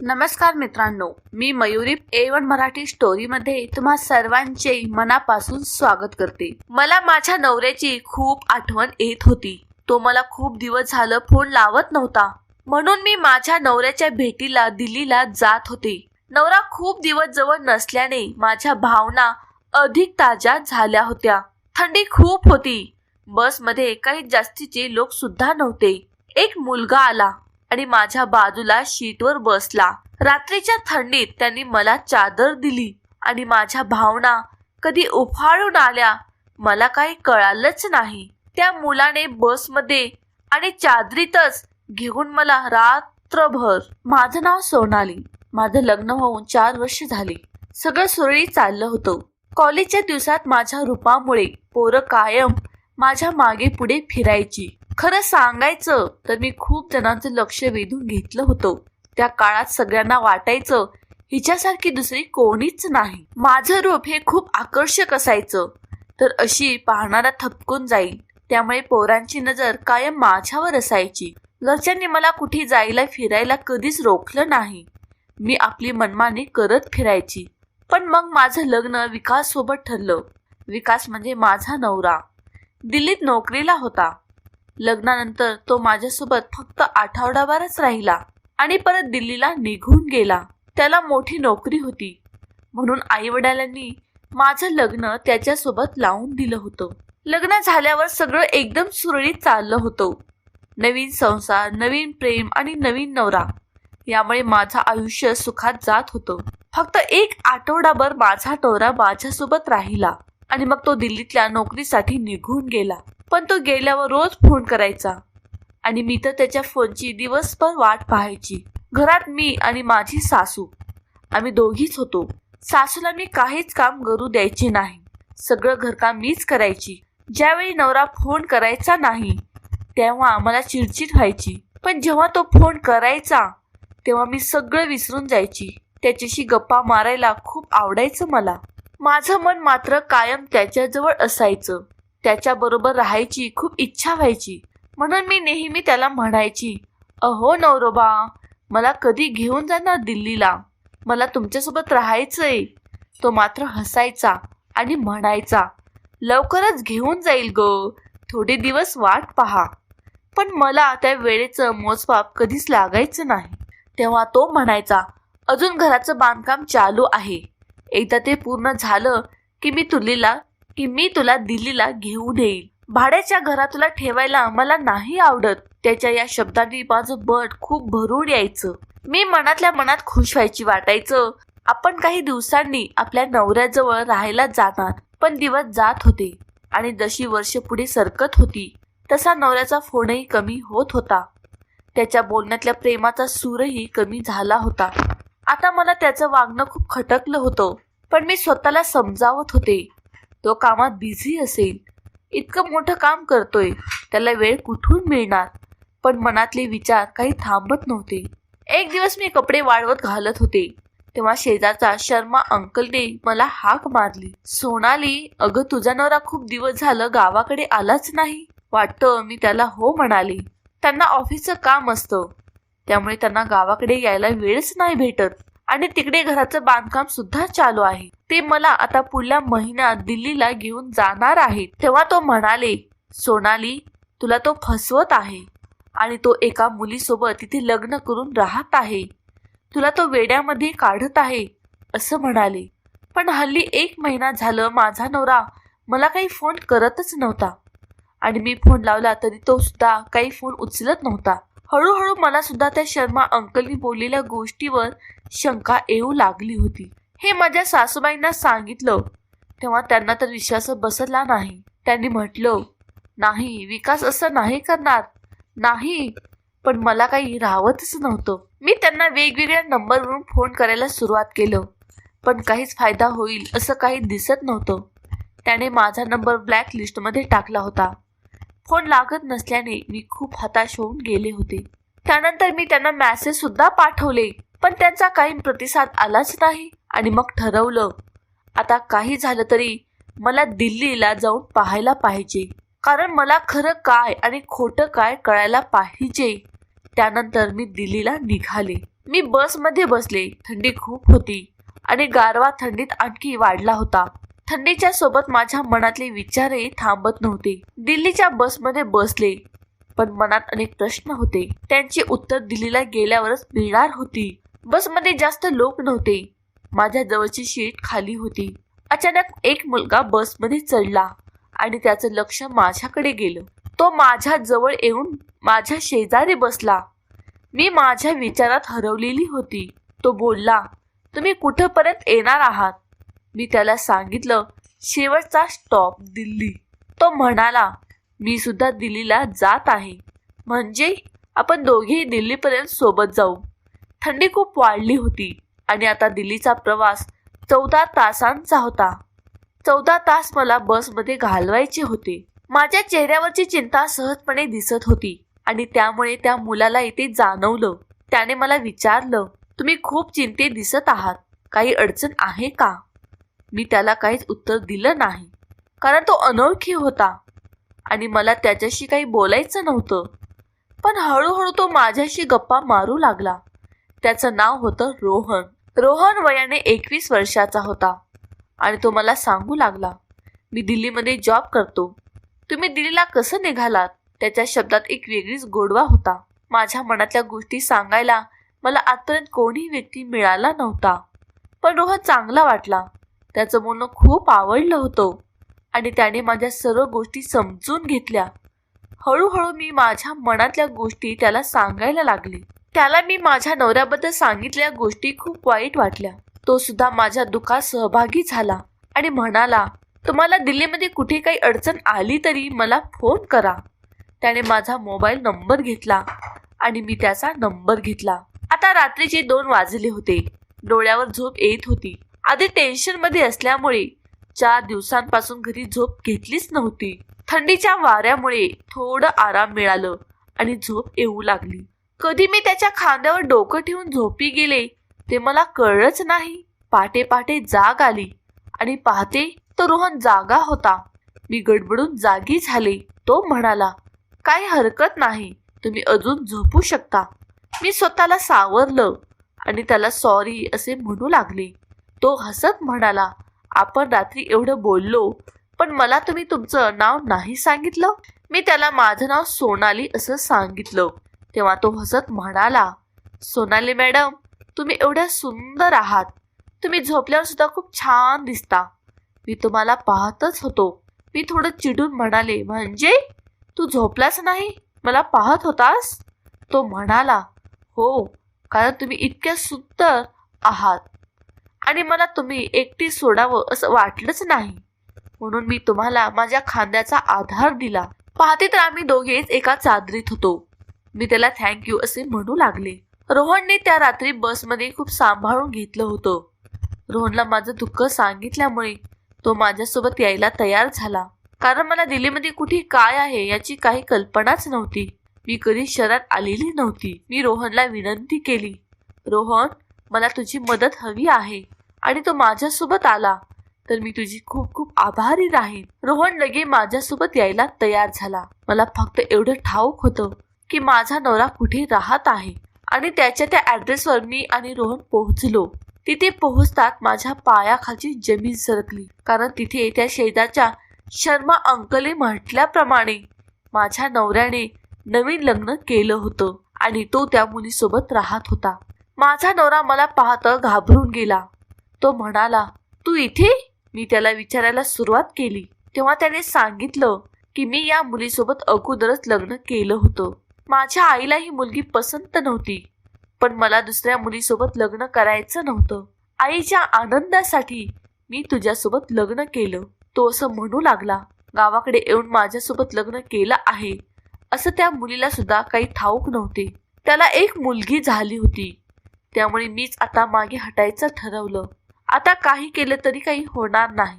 नमस्कार मित्रांनो मी Mayuri A one Marathi story मध्ये तुम्हा सर्वांचे मनापासून स्वागत करते. मला माझ्या नवऱ्याची खूप आठवण येत होती. तो मला खूप दिवस झालं फोन लावत नव्हता. म्हणून मी माझ्या नवऱ्याच्या भेटीला दिल्लीला जात होते. नवरा खूप दिवस जवळ नसल्याने माझ्या भावना अधिक ताज्या झाल्या होत्या. थंडी खूप होती. बसमध्ये काही जास्तीचे लोक सुद्धा नव्हते. एक मुलगा आला. आणि माझ्या बाजूला शीटवर बसला. रात्रीच्या थंडीत त्यांनी मला चादर दिली आणि माझ्या भावना कधी उफाळून आल्या मला काही कळालंच नाही. त्या मुलाने बसमध्ये आणि चादरीतच घेऊन मला रात्रभर माझं नाव सोनाली माझं लग्न होऊन चार वर्ष झाली. सगळं सुरळीत चाललं होतं. कॉलेजच्या दिवसात माझ्या रूपामुळे पोरं कायम माझ्या मागे पुढे फिरायची. खरं सांगायचं तर मी खूप जणांचं लक्ष वेधून घेतलं होतं. त्या काळात सगळ्यांना वाटायचं हिच्यासारखी दुसरी कोणीच नाही. माझं रूप हे खूप आकर्षक असायचं. तर अशी पाहणारा थपकून जाईल. त्यामुळे पोरांची नजर कायम माझ्यावर असायची. घरच्यांनी मला कुठे जायला फिरायला कधीच रोखलं नाही. मी आपली मनमानी करत फिरायची. पण मग माझं लग्न विकास सोबत ठरलं. विकास म्हणजे माझा नवरा. दिल्लीत नोकरीला होता. लग्नानंतर तो माझ्यासोबत फक्त आठवडाभरच राहिला आणि परत दिल्लीला निघून गेला. त्याला मोठी नोकरी होती. म्हणून आई वडिलांनी माझं लग्न त्याच्यासोबत लावून दिलं होतं. लग्न झाल्यावर सगळं एकदम सुरळीत चाललं होतं. नवीन संसार नवीन प्रेम आणि नवीन नवरा. यामुळे माझं आयुष्य सुखात जात होतं. फक्त एक आठवडाभर माझा नवरा माझ्यासोबत राहिला आणि मग तो दिल्लीतल्या नोकरीसाठी निघून गेला. पण तो गेल्यावर रोज फोन करायचा. आणि मी तर त्याच्या फोनची दिवसभर वाट पाहायची. घरात मी आणि माझी सासू. आम्ही दोघीच होतो. सासूला मी काहीच काम करू द्यायचे नाही. सगळं घरकाम मीच करायची. ज्यावेळी नवरा फोन करायचा नाही तेव्हा आम्हाला चिडचिड व्हायची. पण जेव्हा तो फोन करायचा तेव्हा मी सगळं विसरून जायची. त्याच्याशी गप्पा मारायला खूप आवडायचं मला. माझं मन मात्र कायम त्याच्याजवळ असायचं. त्याच्याबरोबर राहायची खूप इच्छा व्हायची. म्हणून मी नेहमी त्याला म्हणायची अहो नवरोबा मला कधी घेऊन जाणार दिल्लीला? मला तुमच्यासोबत राहायचंय. तो मात्र हसायचा आणि म्हणायचा लवकरच घेऊन जाईल ग थोडे दिवस वाट पहा. पण मला त्या वेळेचं मोजमाप कधीच लागायचं नाही. तेव्हा तो म्हणायचा अजून घराचं बांधकाम चालू आहे. एकदा ते पूर्ण झालं की मी तुलीला की मी तुला दिल्लीला घेऊन येईल भाड्याच्या घरात तुला ठेवायला मला नाही आवडत. त्याच्या या शब्दांनी माझं बट खूप भरून यायचं. मी मनातल्या मनात खुश व्हायची वाटायचं. आपण काही दिवसांनी आपल्या नवऱ्याजवळ राहायला जाणार पण दिवस जात होते आणि जशी वर्ष पुढे सरकत होती तसा नवऱ्याचा फोनही कमी होत होता. त्याच्या बोलण्यातल्या प्रेमाचा सूरही कमी झाला होता. आता मला त्याचं वागणं खूप खटकलं होतं पण मी स्वतःला समजावत होते. तो कामात बिझी असेल. इतकं मोठं काम करतोय त्याला वेळ कुठून मिळणार? पण मनातले विचार काही थांबत नव्हते. एक दिवस मी कपडे वाळवत घालत होते. तेव्हा शेजारचा शर्मा अंकलने मला हाक मारली. सोनाली अगं तुझा नवरा खूप दिवस झालं गावाकडे आलाच नाही. वाटतं मी त्याला हो म्हणाले. त्यांना ऑफिसचं काम असतं. त्यामुळे त्यांना गावाकडे यायला वेळच नाही भेटत. आणि तिकडे घराचं बांधकाम सुद्धा चालू आहे. ते मला आता पुढल्या महिन्यात दिल्लीला घेऊन जाणार आहेत. तेव्हा तो म्हणाले सोनाली तुला तो फसवत आहे आणि तो एका मुलीसोबत तिथे लग्न करून राहत आहे. तुला तो वेड्यामध्ये काढत आहे असं म्हणाले. पण हल्ली एक महिना झालं माझा नवरा मला काही फोन करतच नव्हता. आणि मी फोन लावला तरी तो सुद्धा काही फोन उचलत नव्हता. हळूहळू मला सुद्धा त्या शर्मा अंकलनी बोललेल्या गोष्टीवर शंका येऊ लागली होती. हे माझ्या सासूबाईंना सांगितलं. तेव्हा त्यांना तर विश्वास बसला नाही. त्यांनी म्हटलं नाही विकास असं नाही करणार. नाही पण मला काही राहतच नव्हतं. मी त्यांना वेगवेगळ्या नंबरवरून फोन करायला सुरुवात केलं. पण काहीच फायदा होईल असं काही दिसत नव्हतं. त्याने माझा नंबर ब्लॅक लिस्टमध्ये टाकला होता. फोन लागत नसल्याने मी खूप हताश होऊन गेले होते. त्यानंतर मी त्यांना मॅसेज सुद्धा पाठवले पण त्यांचा काही प्रतिसाद आलाच नाही आणि मग ठरवलं आता काही झालं तरी मला दिल्लीला जाऊन पाहायला पाहिजे कारण मला खरं काय आणि खोटं काय कळायला पाहिजे. त्यानंतर मी दिल्लीला निघाले. मी बसमध्ये बसले थंडी खूप होती आणि गारवा थंडीत आणखी वाढला होता. थंडीच्या सोबत माझ्या मनातले विचारही थांबत नव्हते. दिल्लीच्या बसमध्ये बसले पण मनात अनेक प्रश्न होते. त्यांची उत्तर दिल्लीला गेल्यावरच मिळणार होती. बसमध्ये जास्त लोक नव्हते. माझ्या जवळची शीट खाली होती. अचानक एक मुलगा बसमध्ये चढला आणि त्याचं लक्ष माझ्याकडे गेलं. तो माझ्या जवळ येऊन माझ्या शेजारी बसला. मी माझ्या विचारात हरवलेली होती. तो बोलला तुम्ही कुठंपर्यंत येणार आहात? मी त्याला सांगितलं शेवटचा स्टॉप दिल्ली. तो म्हणाला मी सुद्धा दिल्लीला जात आहे. म्हणजे आपण दोघेही दिल्लीपर्यंत सोबत जाऊ. थंडी खूप वाढली होती आणि आता दिल्लीचा प्रवास चौदा तासांचा होता. चौदा तास मला बसमध्ये घालवायचे होते. माझ्या चेहऱ्यावरची चिंता सहजपणे दिसत होती आणि त्यामुळे त्या मुलाला इथे जाणवलं. त्याने मला विचारलं तुम्ही खूप चिंतेत दिसत आहात. काही अडचण आहे का? मी त्याला काहीच उत्तर दिलं नाही. कारण तो अनोळखी होता. आणि मला त्याच्याशी काही बोलायचं नव्हतं. पण हळूहळू तो माझ्याशी गप्पा मारू लागला. त्याचं नाव होतं रोहन. रोहन वयाने एकवीस वर्षाचा होता. आणि तो मला सांगू लागला मी दिल्लीमध्ये जॉब करतो. तुम्ही दिल्लीला कसं निघालात? त्याच्या शब्दात एक वेगळीच गोडवा होता. माझ्या मनातल्या गोष्टी सांगायला मला आजपर्यंत कोणी व्यक्ती मिळाला नव्हता. पण रोहन चांगला वाटला. त्याचं बोलणं खूप आवडलं होतं. आणि त्याने माझ्या सर्व गोष्टी समजून घेतल्या. हळूहळू मी माझ्या मनातल्या गोष्टी त्याला सांगायला लागले. त्याला मी माझ्या नवऱ्याबद्दल सांगितलेल्या गोष्टी खूप वाईट वाटल्या. तो सुद्धा माझ्या दुःखात सहभागी झाला आणि म्हणाला तुम्हाला दिल्लीमध्ये कुठे काही अडचण आली तरी मला फोन करा. त्याने माझा मोबाईल नंबर घेतला आणि मी त्याचा नंबर घेतला. आता रात्रीचे दोन वाजले होते. डोळ्यावर झोप येत होती. आधी टेन्शनमध्ये असल्यामुळे चार दिवसांपासून घरी झोप घेतलीच नव्हती थंडीच्या वाऱ्यामुळे थोडं आराम मिळालं आणि झोप येऊ लागली. कधी मी त्याच्या खांद्यावर डोकं ठेवून झोपी गेले ते मला कळलंच नाही. पाटे पाटे जाग आली आणि पाहते तो रोहन जागा होता. मी गडबडून जागी झाले. तो म्हणाला काही हरकत नाही. तुम्ही अजून झोपू शकता. मी स्वतःला सावरलं आणि त्याला सॉरी असे म्हणू लागले. तो हसत म्हणाला आपण रात्री एवढं बोललो पण मला तुम्ही तुमचं नाव नाही सांगितलं? मी त्याला माझं नाव सोनाली असं सांगितलं. तेव्हा तो हसत म्हणाला सोनाली मॅडम तुम्ही एवढ्या सुंदर आहात. तुम्ही झोपल्यावर सुद्धा खूप छान दिसता. मी तुम्हाला पाहतच होतो. मी थोडं चिडून म्हणाले म्हणजे? तू झोपलाच नाही? मला पाहत होतास? तो म्हणाला हो कारण तुम्ही इतक्या सुंदर आहात. आणि मला तुम्ही एकटी सोडावं असं वाटलंच नाही. म्हणून मी तुम्हाला माझ्या खांद्याचा आधार दिला. पाहते तर आम्ही दोघेच एका चादरीत होतो. मी त्याला थँक्यू असे म्हणू लागले. रोहनने त्या रात्री बसमध्ये खूप सांभाळून घेतलं होतं. रोहनला माझं दुःख सांगितल्यामुळे तो माझ्यासोबत यायला तयार झाला. कारण मला दिल्लीमध्ये कुठे काय आहे याची काही कल्पनाच नव्हती. मी कधी शहरात आलेली नव्हती. मी रोहनला विनंती केली रोहन मला तुझी मदत हवी आहे. आणि तो माझ्यासोबत आला. तर मी तुझी खूप खूप आभारी राहीन. रोहन लगे माझ्यासोबत यायला तयार झाला. मला फक्त एवढं ठाऊक होतं की माझा नवरा कुठे राहत आहे. आणि त्याच्या त्या ऍड्रेसवर मी आणि रोहन पोहोचलो. तिथे पोहोचतात माझ्या पायाखालची जमीन सरकली. कारण तिथे त्या शेजारच्या शर्मा अंकले म्हटल्याप्रमाणे माझ्या नवऱ्याने नवीन लग्न केलं होतं. आणि तो त्या मुलीसोबत राहत होता. माझा नवरा मला पाहत घाबरून गेला. तो म्हणाला तू इथे? मी त्याला विचारायला सुरुवात केली. तेव्हा त्याने सांगितलं की मी या मुलीसोबत अगोदरच लग्न केलं होतं. माझ्या आईला ही मुलगी पसंत नव्हती पण मला दुसऱ्या मुलीसोबत लग्न करायचं नव्हतं. आईच्या आनंदासाठी मी तुझ्यासोबत लग्न केलं. तो असं म्हणू लागला गावाकडे येऊन माझ्यासोबत लग्न केलं आहे. असं त्या मुलीला सुद्धा काही ठाऊक नव्हते. त्याला एक मुलगी झाली होती. त्यामुळे मीच आता मागे हटायचं ठरवलं. आता काही केलं तरी काही होणार नाही.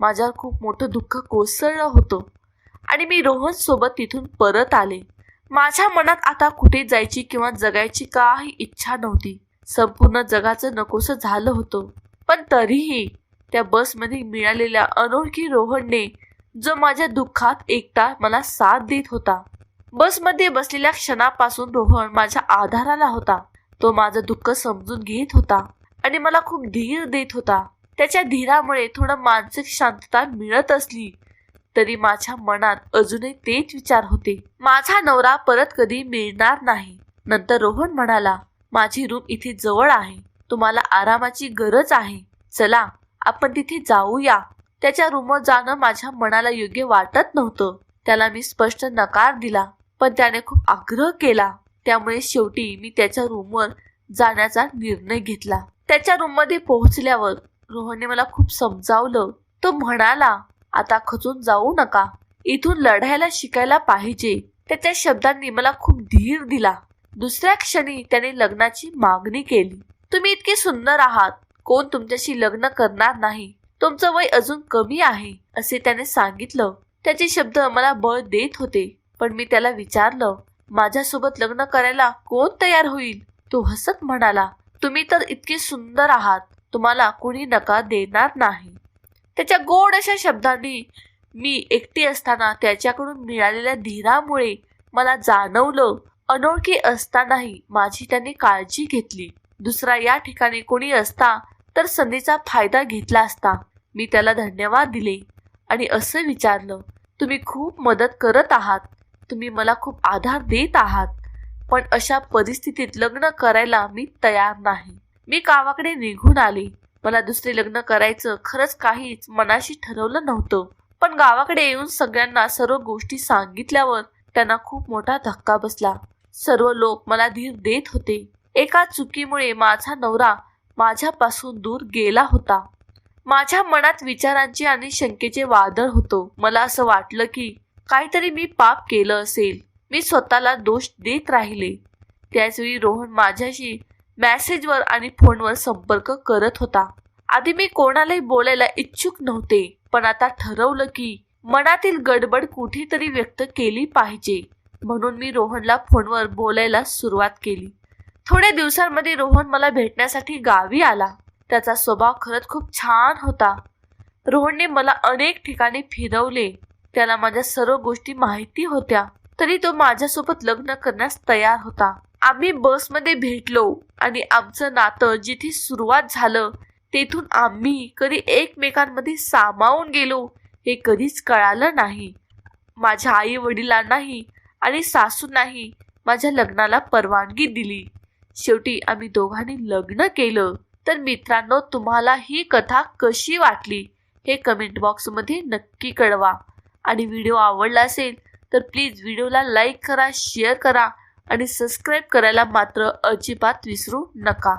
माझ्यावर खूप मोठं दुःख कोसळलं होतं. आणि मी रोहन सोबत तिथून परत आले. माझ्या मनात आता कुठे जायची किंवा जगायची काही इच्छा नव्हती. संपूर्ण जगाचं नकोसं झालं होतं. पण तरीही त्या बसमध्ये मिळालेल्या अनोळखी रोहनने जो माझ्या दुःखात एकटा मला साथ देत होता. बसमध्ये बसलेल्या क्षणापासून रोहन माझ्या आधाराला होता. तो माझं दुःख समजून घेत होता. आणि मला खूप धीर देत होता. त्याच्या धीरामुळे थोडं मानसिक शांतता मिळत असली तरी माझ्या मनात अजूनही तेच विचार होते. माझा नवरा परत कधी मिळणार नाही. नंतर रोहन म्हणाला माझी रूम इथे जवळ आहे. तुम्हाला आरामाची गरज आहे. चला आपण तिथे जाऊया. त्याच्या रूमवर जाणं माझ्या मनाला योग्य वाटत नव्हतं. त्याला मी स्पष्ट नकार दिला पण त्याने खूप आग्रह केला. त्यामुळे शेवटी मी त्याच्या रूमवर जाण्याचा निर्णय घेतला. त्याच्या रूममध्ये पोहोचल्यावर रोहनने मला खूप समजावलं. तो म्हणाला आता खचून जाऊ नका. इथून लढायला शिकायला पाहिजे. त्याच्या शब्दांनी मला खूप धीर दिला. दुसऱ्या क्षणी त्याने लग्नाची मागणी केली. तुम्ही इतके सुंदर आहात. कोण तुमच्याशी लग्न करणार नाही? तुमचं वय अजून कमी आहे असे त्याने सांगितलं. त्याचे शब्द मला बळ देत होते पण मी त्याला विचारलं माझ्यासोबत लग्न करायला कोण तयार होईल? तो हसत म्हणाला तुम्ही तर इतके सुंदर आहात तुम्हाला कोणी नकार देणार नाही. त्याच्या गोड अशा शब्दांनी मी एकटी असताना त्याच्याकडून मिळालेल्या धीरामुळे मला जाणवलं अनोळखी असतानाही माझी त्याने काळजी घेतली. दुसरा या ठिकाणी कोणी असता तर संधीचा फायदा घेतला असता मी त्याला धन्यवाद दिले. आणि असं विचारलं तुम्ही खूप मदत करत आहात. तुम्ही मला खूप आधार देत आहात. पण अशा परिस्थितीत लग्न करायला मी तयार नाही. मी गावाकडे निघून आले. मला दुसरे लग्न करायचं खरंच काहीच मनाशी ठरवलं नव्हतं. पण गावाकडे येऊन सगळ्यांना सर्व गोष्टी सांगितल्यावर त्यांना खूप मोठा धक्का बसला. सर्व लोक मला धीर देत होते. एका चुकीमुळे माझा नवरा माझ्यापासून दूर गेला होता. माझ्या मनात विचारांचे आणि शंकेचे वादळ होतो. मला असं वाटलं की काहीतरी मी पाप केलं असेल. मी स्वतःला दोष देत राहिले. त्याचवेळी रोहन माझ्याशी मॅसेजवर आणि फोनवर संपर्क करत होता. आधी मी कोणालाही बोलायला इच्छुक नव्हते पण आता ठरवलं की मनातील गडबड कुठेतरी व्यक्त केली पाहिजे. म्हणून मी रोहनला फोनवर बोलायला सुरुवात केली. थोड्या दिवसांमध्ये रोहन मला भेटण्यासाठी गावी आला. त्याचा स्वभाव खरंच खूप छान होता. रोहनने मला अनेक ठिकाणी फिरवले. त्याला माझ्या सर्व गोष्टी माहिती होत्या. तरी तो माझ्यासोबत लग्न करण्यास तयार होता. आम्ही बसमध्ये भेटलो आणि आमचं नातं जिथे सुरुवात झालं तेथून आम्ही कधी एकमेकांमध्ये सामावून गेलो हे कधीच कळालं नाही. माझ्या आई वडिलांनाही आणि सासूंनाही माझ्या लग्नाला परवानगी दिली. शेवटी आम्ही दोघांनी लग्न केलं. तर मित्रांनो तुम्हाला ही कथा कशी वाटली हे कमेंट बॉक्समध्ये नक्की कळवा. आणि व्हिडिओ आवडला असेल तर प्लीज व्हिडिओला लाईक करा शेअर करा आणि सबस्क्राईब करायला मात्र अजिबात विसरू नका.